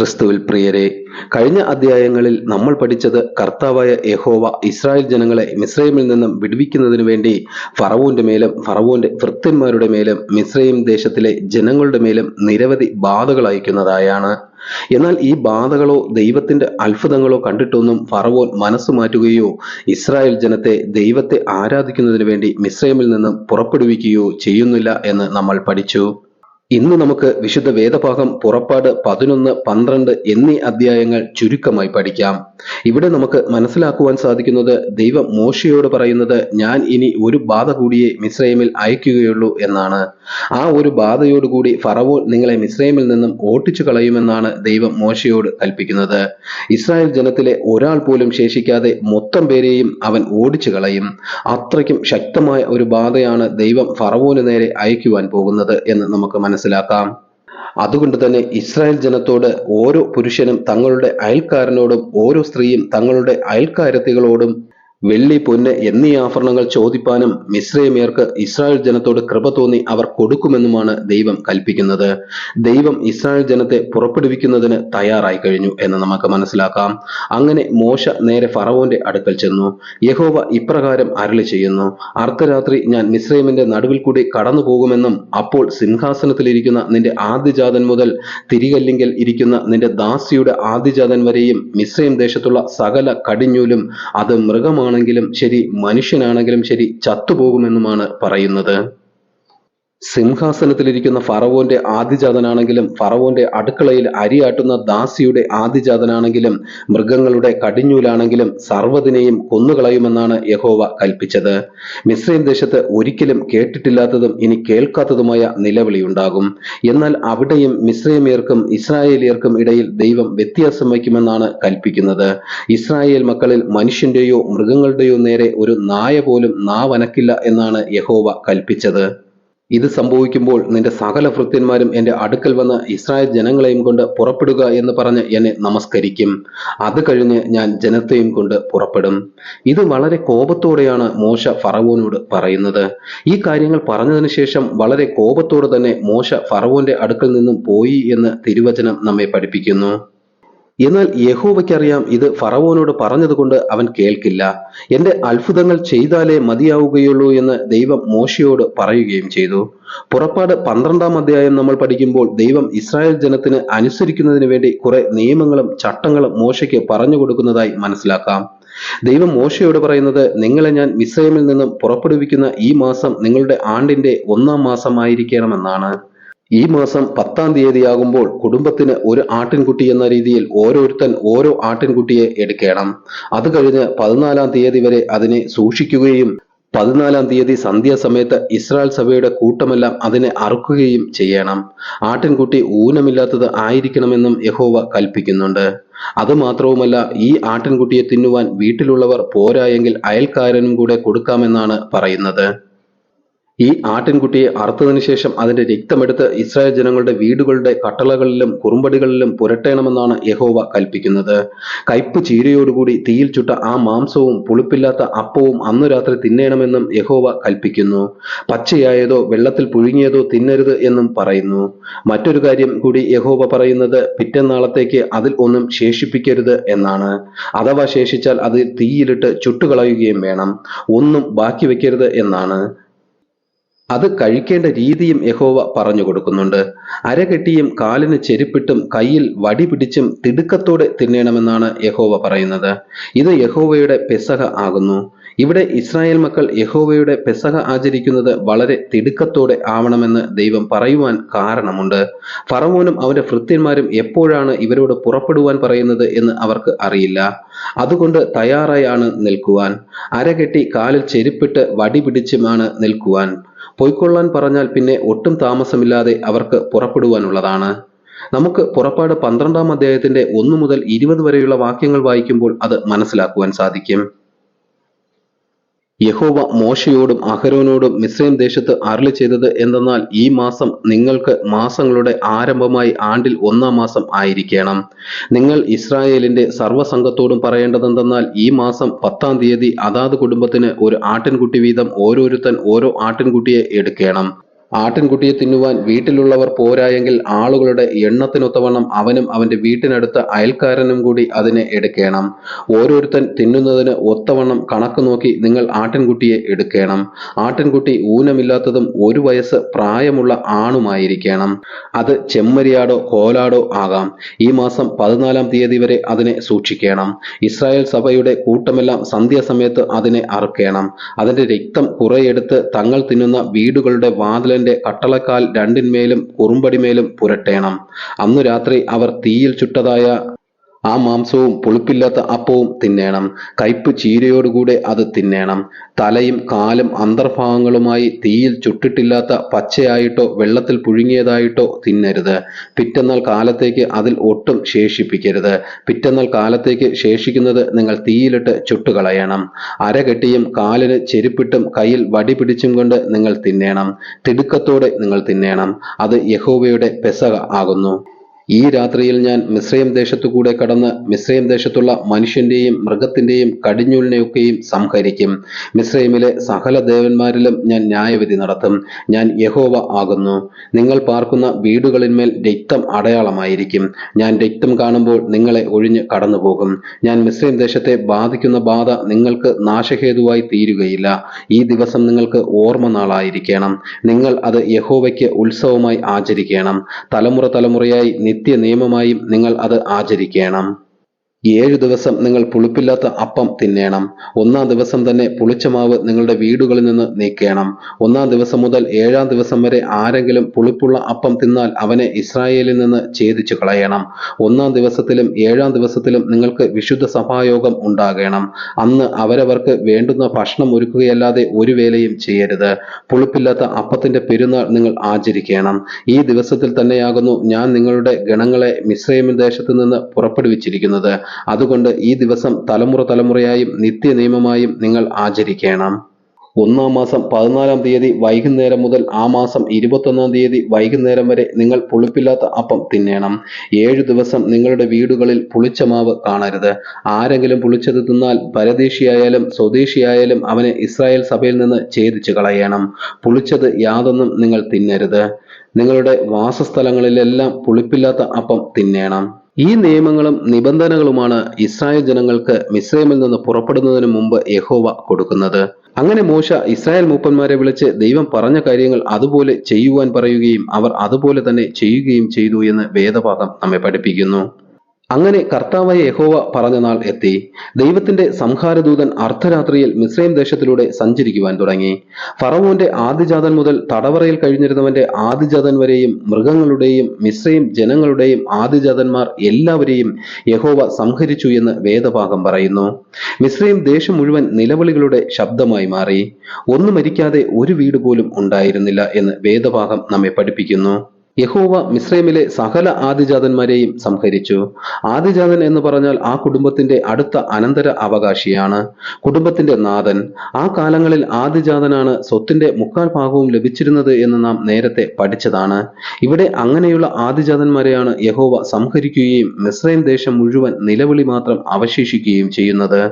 ക്രിസ്തുവിൽ പ്രിയരെ കഴിഞ്ഞ അധ്യായങ്ങളിൽ നമ്മൾ പഠിച്ചത് കർത്താവായ യഹോവ ഇസ്രായേൽ ജനങ്ങളെ മിസ്രൈമിൽ നിന്നും വിടുവിക്കുന്നതിനു വേണ്ടി ഫറവൂന്റെ മേലും ഫറവൂന്റെ ഭൃത്യന്മാരുടെ മേലും മിസ്രൈം ദേശത്തിലെ ജനങ്ങളുടെ മേലും നിരവധി ബാധകൾ അയക്കുന്നതായാണ്. എന്നാൽ ഈ ബാധകളോ ദൈവത്തിന്റെ അത്ഭുതങ്ങളോ കണ്ടിട്ടൊന്നും ഫറവോൻ മനസ്സ് മാറ്റുകയോ ഇസ്രായേൽ ജനത്തെ ദൈവത്തെ ആരാധിക്കുന്നതിനു വേണ്ടി മിസ്രൈമിൽ നിന്നും പുറപ്പെടുവിക്കുകയോ ചെയ്യുന്നില്ല എന്ന് നമ്മൾ പഠിച്ചു. ഇന്ന് നമുക്ക് വിശുദ്ധ വേദഭാഗം പുറപ്പാട് പതിനൊന്ന് പന്ത്രണ്ട് എന്നീ അധ്യായങ്ങൾ ചുരുക്കമായി പഠിക്കാം. ഇവിടെ നമുക്ക് മനസ്സിലാക്കുവാൻ സാധിക്കുന്നത് ദൈവം മോശയോട് പറയുന്നത് ഞാൻ ഇനി ഒരു ബാധ കൂടിയേ മിസ്രൈമിൽ അയക്കുകയുള്ളൂ എന്നാണ്. ആ ഒരു ബാധയോടുകൂടി ഫറവോൻ നിങ്ങളെ മിസ്രൈമിൽ നിന്നും ഓട്ടിച്ചു കളയുമെന്നാണ് ദൈവം മോശയോട് കൽപ്പിക്കുന്നത്. ഇസ്രായേൽ ജനത്തിലെ ഒരാൾ പോലും ശേഷിക്കാതെ മൊത്തം പേരെയും അവൻ ഓടിച്ചു കളയും. അത്രയ്ക്കും ശക്തമായ ഒരു ബാധയാണ് ദൈവം ഫറവോന് നേരെ അയക്കുവാൻ പോകുന്നത് എന്ന് നമുക്ക് മനസ്സിലാക്കാം. അതുകൊണ്ട് തന്നെ ഇസ്രായേൽ ജനത്തോട് ഓരോ പുരുഷനും തങ്ങളുടെ അയൽക്കാരനോടും ഓരോ സ്ത്രീയും തങ്ങളുടെ അയൽക്കാരത്തികളോടും വെള്ളി പൊന്ന് എന്നീ ആഭരണങ്ങൾ ചോദിപ്പാനും മിശ്രയമേർക്ക് ഇസ്രായേൽ ജനത്തോട് കൃപ തോന്നി അവർ കൊടുക്കുമെന്നുമാണ് ദൈവം കൽപ്പിക്കുന്നത്. ദൈവം ഇസ്രായേൽ ജനത്തെ പുറപ്പെടുവിക്കുന്നതിന് തയ്യാറായി കഴിഞ്ഞു എന്ന് നമുക്ക് മനസ്സിലാക്കാം. അങ്ങനെ മോശ നേരെ ഫറവോന്റെ അടുക്കൽ ചെന്നു. യഹോവ ഇപ്രകാരം അരളി ചെയ്യുന്നു. അർദ്ധരാത്രി ഞാൻ മിശ്രൈമിന്റെ നടുവിൽ കൂടി കടന്നു പോകുമെന്നും അപ്പോൾ സിംഹാസനത്തിലിരിക്കുന്ന നിന്റെ ആദ്യജാതൻ മുതൽ തിരികല്ലിങ്കിൽ ഇരിക്കുന്ന നിന്റെ ദാസിയുടെ ആദ്യജാതൻ വരെയും മിശ്രൈം ദേശത്തുള്ള സകല കടിഞ്ഞൂലും അത് മൃഗമാണ് ആണെങ്കിലും ശരി മനുഷ്യനാണെങ്കിലും ശരി ചത്തുപോകുമെന്നുമാണ് പറയുന്നത്. സിംഹാസനത്തിലിരിക്കുന്ന ഫറവോന്റെ ആദിജാതനാണെങ്കിലും ഫറവോന്റെ അടുക്കളയിൽ അരിയാട്ടുന്ന ദാസിയുടെ ആദിജാതനാണെങ്കിലും മൃഗങ്ങളുടെ കടിഞ്ഞൂലാണെങ്കിലും സർവതിനെയും കൊന്നുകളയുമെന്നാണ് യഹോവ കൽപ്പിച്ചത്. മിസ്രൈം ദേശത്ത് ഒരിക്കലും കേട്ടിട്ടില്ലാത്തതും ഇനി കേൾക്കാത്തതുമായ നിലവിളിയുണ്ടാകും. എന്നാൽ അവിടെയും മിസ്രൈമിയർക്കും ഇസ്രായേലിയർക്കും ഇടയിൽ ദൈവം വ്യത്യാസം വയ്ക്കുമെന്നാണ് കൽപ്പിക്കുന്നത്. ഇസ്രായേൽ മക്കളിൽ മനുഷ്യന്റെയോ മൃഗങ്ങളുടെയോ നേരെ ഒരു നായ പോലും നാവനക്കില്ല എന്നാണ് യഹോവ കൽപ്പിച്ചത്. ഇത് സംഭവിക്കുമ്പോൾ നിന്റെ സകല ഭൃത്യന്മാരും എന്റെ അടുക്കൽ വന്ന് ഇസ്രായേൽ ജനങ്ങളെയും കൊണ്ട് പുറപ്പെടുക എന്ന് പറഞ്ഞ് എന്നെ നമസ്കരിക്കും. അത് കഴിഞ്ഞ് ഞാൻ ജനത്തെയും കൊണ്ട് പുറപ്പെടും. ഇത് വളരെ കോപത്തോടെയാണ് മോശ ഫറവോനോട് പറയുന്നത്. ഈ കാര്യങ്ങൾ പറഞ്ഞതിന് ശേഷം വളരെ കോപത്തോടെ തന്നെ മോശ ഫറവോന്റെ അടുക്കൽ നിന്നും പോയി എന്ന് തിരുവചനം നമ്മെ പഠിപ്പിക്കുന്നു. എന്നാൽ യഹോവയ്ക്കറിയാം ഇത് ഫറവോനോട് പറഞ്ഞതുകൊണ്ട് അവൻ കേൾക്കില്ല. എന്റെ അത്ഭുതങ്ങൾ ചെയ്താലേ മതിയാവുകയുള്ളൂ എന്ന് ദൈവം മോശയോട് പറയുകയും ചെയ്തു. പുറപ്പാട് പന്ത്രണ്ടാം അധ്യായം നമ്മൾ പഠിക്കുമ്പോൾ ദൈവം ഇസ്രായേൽ ജനത്തിന് അനുസരിക്കുന്നതിന് വേണ്ടി കുറെ നിയമങ്ങളും ചട്ടങ്ങളും മോശയ്ക്ക് പറഞ്ഞു കൊടുക്കുന്നതായി മനസ്സിലാക്കാം. ദൈവം മോശയോട് പറയുന്നത് നിങ്ങളെ ഞാൻ മിസൈമിൽ നിന്നും പുറപ്പെടുവിക്കുന്ന ഈ മാസം നിങ്ങളുടെ ആണ്ടിന്റെ ഒന്നാം മാസമായിരിക്കണമെന്നാണ്. ഈ മാസം പത്താം തീയതിയാകുമ്പോൾ കുടുംബത്തിന് ഒരു ആട്ടിൻകുട്ടി എന്ന രീതിയിൽ ഓരോരുത്തൻ ഓരോ ആട്ടിൻകുട്ടിയെ എടുക്കണം. അത് കഴിഞ്ഞ് പതിനാലാം തീയതി വരെ അതിനെ സൂക്ഷിക്കുകയും പതിനാലാം തീയതി സന്ധ്യാസമയത്ത് ഇസ്രായേൽ സഭയുടെ കൂട്ടമെല്ലാം അതിനെ അറുക്കുകയും ചെയ്യണം. ആട്ടിൻകുട്ടി ഊനമില്ലാത്തത് ആയിരിക്കണമെന്നും യഹോവ കൽപ്പിക്കുന്നുണ്ട്. അതുമാത്രവുമല്ല ഈ ആട്ടിൻകുട്ടിയെ തിന്നുവാൻ വീട്ടിലുള്ളവർ പോരായെങ്കിൽ അയൽക്കാരനും കൂടെ കൊടുക്കാമെന്നാണ് പറയുന്നത്. ഈ ആട്ടിൻകുട്ടിയെ അറുത്തതിനു ശേഷം അതിന്റെ രക്തമെടുത്ത് ഇസ്രായേൽ ജനങ്ങളുടെ വീടുകളുടെ കട്ടളകളിലും കുറുമ്പടികളിലും പുരട്ടേണമെന്നാണ് യഹോവ കൽപ്പിക്കുന്നത്. കയ്പ് ചീരയോടുകൂടി തീയിൽ ചുട്ട ആ മാംസവും പുളിപ്പില്ലാത്ത അപ്പവും അന്നു രാത്രി തിന്നേണമെന്നും യഹോവ കൽപ്പിക്കുന്നു. പച്ചയായതോ വെള്ളത്തിൽ പുഴുങ്ങിയതോ തിന്നരുത് എന്നും പറയുന്നു. മറ്റൊരു കാര്യം കൂടി യഹോവ പറയുന്നത് പിറ്റന്നാളത്തേക്ക് അതിൽ ഒന്നും ശേഷിപ്പിക്കരുത് എന്നാണ്. അഥവാ ശേഷിച്ചാൽ അത് തീയിലിട്ട് ചുട്ടുകളയുകയും വേണം. ഒന്നും ബാക്കി വെക്കരുത് എന്നാണ്. അത് കഴിക്കേണ്ട രീതിയും യഹോവ പറഞ്ഞു കൊടുക്കുന്നുണ്ട്. അരകെട്ടിയും കാലിന് ചെരുപ്പിട്ടും കയ്യിൽ വടി പിടിച്ചും തിടുക്കത്തോടെ തിന്നണമെന്നാണ് യഹോവ പറയുന്നത്. ഇത് യഹോവയുടെ പെസഹ ആകുന്നു. ഇവിടെ ഇസ്രായേൽ മക്കൾ യഹോവയുടെ പെസഹ ആചരിക്കുന്നത് വളരെ തിടുക്കത്തോടെ ആവണമെന്ന് ദൈവം പറയുവാൻ കാരണമുണ്ട്. ഫറവോനും അവന്റെ ഭൃത്യന്മാരും എപ്പോഴാണ് ഇവരോട് പുറപ്പെടുവാൻ പറയുന്നത് എന്ന് അവർക്ക് അറിയില്ല. അതുകൊണ്ട് തയ്യാറായാണ് നിൽക്കുവാൻ. അരകെട്ടി കാലിൽ ചെരുപ്പിട്ട് വടി പിടിച്ചുമാണ് നിൽക്കുവാൻ. പൊയ്ക്കൊള്ളാൻ പറഞ്ഞാൽ പിന്നെ ഒട്ടും താമസമില്ലാതെ അവർക്ക് പുറപ്പെടുവാനുള്ളതാണ്. നമുക്ക് പുറപ്പാട് പന്ത്രണ്ടാം അധ്യായത്തിന്റെ ഒന്നു മുതൽ ഇരുപത് വരെയുള്ള വാക്യങ്ങൾ വായിക്കുമ്പോൾ അത് മനസ്സിലാക്കുവാൻ സാധിക്കും. യഹോവ മോശയോടും അഹരോനോടും മിസ്രൈം ദേശത്ത് അരളി ചെയ്തത് എന്തെന്നാൽ ഈ മാസം നിങ്ങൾക്ക് മാസങ്ങളുടെ ആരംഭമായി ആണ്ടിൽ ഒന്നാം മാസം ആയിരിക്കണം. നിങ്ങൾ ഇസ്രായേലിന്റെ സർവസംഘത്തോടും പറയേണ്ടതെന്തെന്നാൽ ഈ മാസം പത്താം തീയതി അതാത് കുടുംബത്തിന് ഒരു ആട്ടിൻകുട്ടി വീതം ഓരോരുത്തൻ ഓരോ ആട്ടിൻകുട്ടിയെ എടുക്കണം. ആട്ടിൻകുട്ടിയെ തിന്നുവാൻ വീട്ടിലുള്ളവർ പോരായെങ്കിൽ ആളുകളുടെ എണ്ണത്തിനൊത്തവണ്ണം അവനും അവന്റെ വീട്ടിനടുത്ത അയൽക്കാരനും കൂടി അതിനെ എടുക്കണം. ഓരോരുത്തൻ തിന്നുന്നതിന് ഒത്തവണ്ണം കണക്ക് നോക്കി നിങ്ങൾ ആട്ടിൻകുട്ടിയെ എടുക്കണം. ആട്ടിൻകുട്ടി ഊനമില്ലാത്തതും ഒരു വയസ്സ് പ്രായമുള്ള ആണുമായിരിക്കണം. അത് ചെമ്മരിയാടോ കോലാടോ ആകാം. ഈ മാസം പതിനാലാം തീയതി വരെ അതിനെ സൂക്ഷിക്കണം. ഇസ്രായേൽ സഭയുടെ കൂട്ടമെല്ലാം സന്ധ്യാസമയത്ത് അതിനെ അറുക്കണം. അതിന്റെ രക്തം കുറെയെടുത്ത് തങ്ങൾ തിന്നുന്ന വീടുകളുടെ വാതിലിന്റെ കട്ടളക്കാൽ രണ്ടിന്മേലും കുറുമ്പടിമേലും പുരട്ടേണം. അന്നു രാത്രി അവർ തീയിൽ ചുട്ടതായ ആ മാംസവും പുളിപ്പില്ലാത്ത അപ്പവും തിന്നേണം. കയ്പ് ചീരയോടുകൂടെ അത് തിന്നേണം. തലയും കാലും അന്തർഭാഗങ്ങളുമായി തീയിൽ ചുട്ടിട്ടില്ലാത്ത പച്ചയായിട്ടോ വെള്ളത്തിൽ പുഴുങ്ങിയതായിട്ടോ തിന്നരുത്. പിറ്റന്നാൾ കാലത്തേക്ക് അതിൽ ഒട്ടും ശേഷിപ്പിക്കരുത്. പിറ്റന്നാൾ കാലത്തേക്ക് ശേഷിക്കുന്നത് നിങ്ങൾ തീയിലിട്ട് ചുട്ടുകളയണം. അരകെട്ടിയും കാലിന് ചെരുപ്പിട്ടും കയ്യിൽ വടി പിടിച്ചും കൊണ്ട് നിങ്ങൾ തിന്നേണം. തിടുക്കത്തോടെ നിങ്ങൾ തിന്നേണം. അത് യഹോവയുടെ പെസക ആകുന്നു. ഈ രാത്രിയിൽ ഞാൻ മിശ്രയം ദേശത്തുകൂടെ കടന്ന് മിശ്രയം ദേശത്തുള്ള മനുഷ്യന്റെയും മൃഗത്തിന്റെയും കടിഞ്ഞൂലിനെയൊക്കെയും സംഹരിക്കും. മിശ്രയിമിലെ സകല ദേവന്മാരിലും ഞാൻ ന്യായവിധി നടത്തും. ഞാൻ യഹോവ ആകുന്നു. നിങ്ങൾ പാർക്കുന്ന വീടുകളിന്മേൽ രക്തം അടയാളമായിരിക്കും. ഞാൻ രക്തം കാണുമ്പോൾ നിങ്ങളെ ഒഴിഞ്ഞ് കടന്നുപോകും. ഞാൻ മിശ്രയം ദേശത്തെ ബാധിക്കുന്ന ബാധ നിങ്ങൾക്ക് നാശഹേതുവായി തീരുകയില്ല. ഈ ദിവസം നിങ്ങൾക്ക് ഓർമ്മ നാളായിരിക്കണം നിങ്ങൾ അത് യഹോവയ്ക്ക് ഉത്സവമായി ആചരിക്കണം. തലമുറ തലമുറയായി നിത്യ നിയമമായും നിങ്ങൾ അത് ആചരിക്കണം. ഏഴു ദിവസം നിങ്ങൾ പുളിപ്പില്ലാത്ത അപ്പം തിന്നേണം. ഒന്നാം ദിവസം തന്നെ പുളിച്ച മാവ് നിങ്ങളുടെ വീടുകളിൽ നിന്ന് നീക്കേണം. ഒന്നാം ദിവസം മുതൽ ഏഴാം ദിവസം വരെ ആരെങ്കിലും പുളിപ്പുള്ള അപ്പം തിന്നാൽ അവനെ ഇസ്രായേലിൽ നിന്ന് ഛേദിച്ചു കളയണം. ഒന്നാം ദിവസത്തിലും ഏഴാം ദിവസത്തിലും നിങ്ങൾക്ക് വിശുദ്ധ സഭായോഗം ഉണ്ടാകണം. അന്ന് അവരവർക്ക് വേണ്ടുന്ന ഭക്ഷണം ഒരുക്കുകയല്ലാതെ ഒരു വേലയും ചെയ്യരുത്. പുളിപ്പില്ലാത്ത അപ്പത്തിന്റെ പെരുന്നാൾ നിങ്ങൾ ആചരിക്കണം. ഈ ദിവസത്തിൽ തന്നെയാകുന്നു ഞാൻ നിങ്ങളുടെ ഗണങ്ങളെ മിസ്രൈമിൻ ദേശത്ത് നിന്ന് പുറപ്പെടുവിച്ചിരിക്കുന്നത്. അതുകൊണ്ട് ഈ ദിവസം തലമുറ തലമുറയായും നിത്യനിയമമായും നിങ്ങൾ ആചരിക്കണം. ഒന്നാം മാസം പതിനാലാം തീയതി വൈകുന്നേരം മുതൽ ആ മാസം ഇരുപത്തൊന്നാം തീയതി വൈകുന്നേരം വരെ നിങ്ങൾ പുളിപ്പില്ലാത്ത അപ്പം തിന്നേണം. ഏഴു ദിവസം നിങ്ങളുടെ വീടുകളിൽ പുളിച്ച മാവ് കാണരുത്. ആരെങ്കിലും പുളിച്ചത് തിന്നാൽ പരദേശിയായാലും സ്വദേശിയായാലും അവനെ ഇസ്രായേൽ സഭയിൽ നിന്ന് ഛേദിച്ചു കളയണം. പുളിച്ചത് യാതൊന്നും നിങ്ങൾ തിന്നരുത്. നിങ്ങളുടെ വാസസ്ഥലങ്ങളിലെല്ലാം പുളിപ്പില്ലാത്ത അപ്പം തിന്നേണം. ഈ നിയമങ്ങളും നിബന്ധനകളുമാണ് ഇസ്രായേൽ ജനങ്ങൾക്ക് മിസ്രൈമിൽ നിന്ന് പുറപ്പെടുന്നതിന് മുമ്പ് യഹോവ കൊടുക്കുന്നത്. അങ്ങനെ മോശ ഇസ്രായേൽ മൂപ്പന്മാരെ വിളിച്ച് ദൈവം പറഞ്ഞ കാര്യങ്ങൾ അതുപോലെ ചെയ്യുവാൻ പറയുകയും അവർ അതുപോലെ തന്നെ ചെയ്യുകയും ചെയ്തു എന്ന് വേദഭാഗം നമ്മെ പഠിപ്പിക്കുന്നു. അങ്ങനെ കർത്താവായ യഹോവ പറഞ്ഞ നാൾ എത്തി. ദൈവത്തിന്റെ സംഹാരദൂതൻ അർദ്ധരാത്രിയിൽ മിസ്രൈം ദേശത്തിലൂടെ സഞ്ചരിക്കുവാൻ തുടങ്ങി. ഫറവോന്റെ ആദിജാതൻ മുതൽ തടവറയിൽ കഴിഞ്ഞിരുന്നവന്റെ ആദിജാതൻ വരെയും മൃഗങ്ങളുടെയും മിസ്രൈം ജനങ്ങളുടെയും ആദിജാതന്മാർ എല്ലാവരെയും യഹോവ സംഹരിച്ചു എന്ന് വേദഭാഗം പറയുന്നു. മിസ്രൈം ദേശം മുഴുവൻ നിലവിളികളുടെ ശബ്ദമായി മാറി. ഒന്നും മരിക്കാതെ ഒരു വീട് പോലും ഉണ്ടായിരുന്നില്ല എന്ന് വേദഭാഗം നമ്മെ പഠിപ്പിക്കുന്നു. യഹോവ മിസ്രൈമിലെ സകല ആദിജാതന്മാരെയും സംഹരിച്ചു. ആദിജാതൻ എന്ന് പറഞ്ഞാൽ ആ കുടുംബത്തിന്റെ അടുത്ത അനന്തര അവകാശിയാണ്. കുടുംബത്തിന്റെ നാഥൻ. ആ കാലങ്ങളിൽ ആദിജാതനാണ് സ്വത്തിന്റെ മുക്കാൽ ഭാഗവും ലഭിച്ചിരുന്നത് എന്ന് നാം നേരത്തെ പഠിച്ചതാണ്. ഇവിടെ അങ്ങനെയുള്ള ആദിജാതന്മാരെയാണ് യഹോവ സംഹരിക്കുകയും മിസ്രൈം ദേശം മുഴുവൻ നിലവിളി മാത്രം അവശേഷിക്കുകയും ചെയ്യുന്നത്.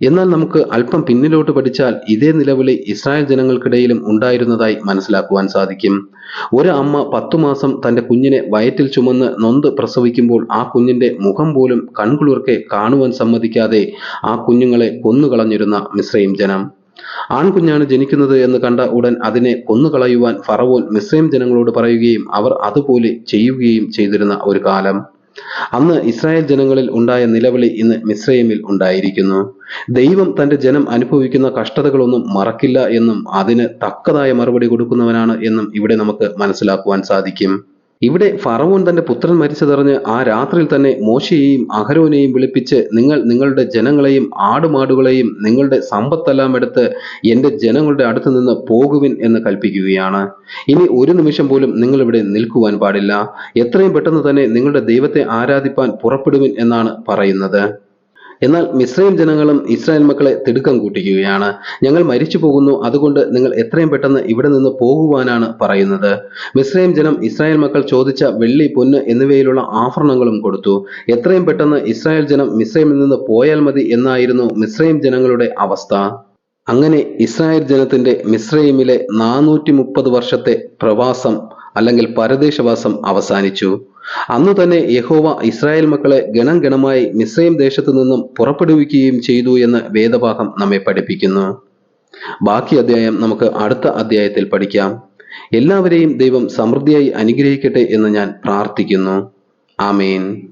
എന്നാൽ നമുക്ക് അല്പം പിന്നിലോട്ട് പഠിച്ചാൽ ഇതേ നിലവിളി ഇസ്രായേൽ ജനങ്ങൾക്കിടയിലും ഉണ്ടായിരുന്നതായി മനസ്സിലാക്കുവാൻ സാധിക്കും. ഒരു അമ്മ പത്തു മാസം തന്റെ കുഞ്ഞിനെ വയറ്റിൽ ചുമന്ന് നൊന്ത് പ്രസവിക്കുമ്പോൾ ആ കുഞ്ഞിന്റെ മുഖം പോലും കൺകുളിർക്കെ കാണുവാൻ സമ്മതിക്കാതെ ആ കുഞ്ഞുങ്ങളെ കൊന്നുകളഞ്ഞിരുന്ന മിശ്രയും ജനം. ആൺകുഞ്ഞാണ് ജനിക്കുന്നത് എന്ന് കണ്ട ഉടൻ അതിനെ കൊന്നുകളയുവാൻ ഫറവോൻ മിശ്രയും ജനങ്ങളോട് പറയുകയും അവർ അതുപോലെ ചെയ്യുകയും ചെയ്തിരുന്ന ഒരു കാലം. അന്ന് ഇസ്രായേൽ ജനങ്ങളിൽ ഉണ്ടായ നിലവിളി ഇന്ന് മിസ്രൈമിൽ ഉണ്ടായിരിക്കുന്നു. ദൈവം തന്റെ ജനം അനുഭവിക്കുന്ന കഷ്ടതകളൊന്നും മറക്കില്ല എന്നും അതിന് തക്കതായ മറുപടി കൊടുക്കുന്നവനാണ് എന്നും ഇവിടെ നമുക്ക് മനസ്സിലാക്കുവാൻ സാധിക്കും. ഇവിടെ ഫറവോൻ തന്റെ പുത്രൻ മരിച്ചതറിഞ്ഞ് ആ രാത്രിയിൽ തന്നെ മോശയെയും അഹരോനെയും വിളിപ്പിച്ച് നിങ്ങൾ നിങ്ങളുടെ ജനങ്ങളെയും ആടുമാടുകളെയും നിങ്ങളുടെ സമ്പത്തെല്ലാം എടുത്ത് എന്റെ ജനങ്ങളുടെ അടുത്ത് നിന്ന് പോകുവിൻ എന്ന് കൽപ്പിക്കുകയാണ്. ഇനി ഒരു നിമിഷം പോലും നിങ്ങൾ ഇവിടെ നിൽക്കുവാൻ പാടില്ല. എത്രയും പെട്ടെന്ന് തന്നെ നിങ്ങളുടെ ദൈവത്തെ ആരാധിപ്പാൻ പുറപ്പെടുവിൻ എന്നാണ് പറയുന്നത്. എന്നാൽ മിസ്രൈം ജനങ്ങളും ഇസ്രായേൽ മക്കളെ തിടുക്കം കൂട്ടിക്കുകയാണ്. ഞങ്ങൾ മരിച്ചു പോകുന്നു അതുകൊണ്ട് നിങ്ങൾ എത്രയും പെട്ടെന്ന് ഇവിടെ നിന്ന് പോകുവാനാണ് പറയുന്നത്. മിസ്രൈം ജനം ഇസ്രായേൽ മക്കൾ ചോദിച്ച വെള്ളി പൊന്ന് എന്നിവയിലുള്ള ആഭരണങ്ങളും കൊടുത്തു. എത്രയും പെട്ടെന്ന് ഇസ്രായേൽ ജനം മിസ്രൈമിൽ നിന്ന് പോയാൽ മതി എന്നായിരുന്നു മിസ്രൈം ജനങ്ങളുടെ അവസ്ഥ. അങ്ങനെ ഇസ്രായേൽ ജനത്തിന്റെ മിസ്രൈമിലെ നാനൂറ്റി വർഷത്തെ പ്രവാസം അല്ലെങ്കിൽ പരദേശവാസം അവസാനിച്ചു. അന്ന് തന്നെ യഹോവ ഇസ്രായേൽ മക്കളെ ഗണം ഗണമായി മിസ്രൈം ദേശത്തു നിന്നും പുറപ്പെടുവിക്കുകയും ചെയ്തു എന്ന് വേദഭാഗം നമ്മെ പഠിപ്പിക്കുന്നു. ബാക്കി അധ്യായം നമുക്ക് അടുത്ത അധ്യായത്തിൽ പഠിക്കാം. എല്ലാവരെയും ദൈവം സമൃദ്ധിയായി അനുഗ്രഹിക്കട്ടെ എന്ന് ഞാൻ പ്രാർത്ഥിക്കുന്നു. ആമേൻ.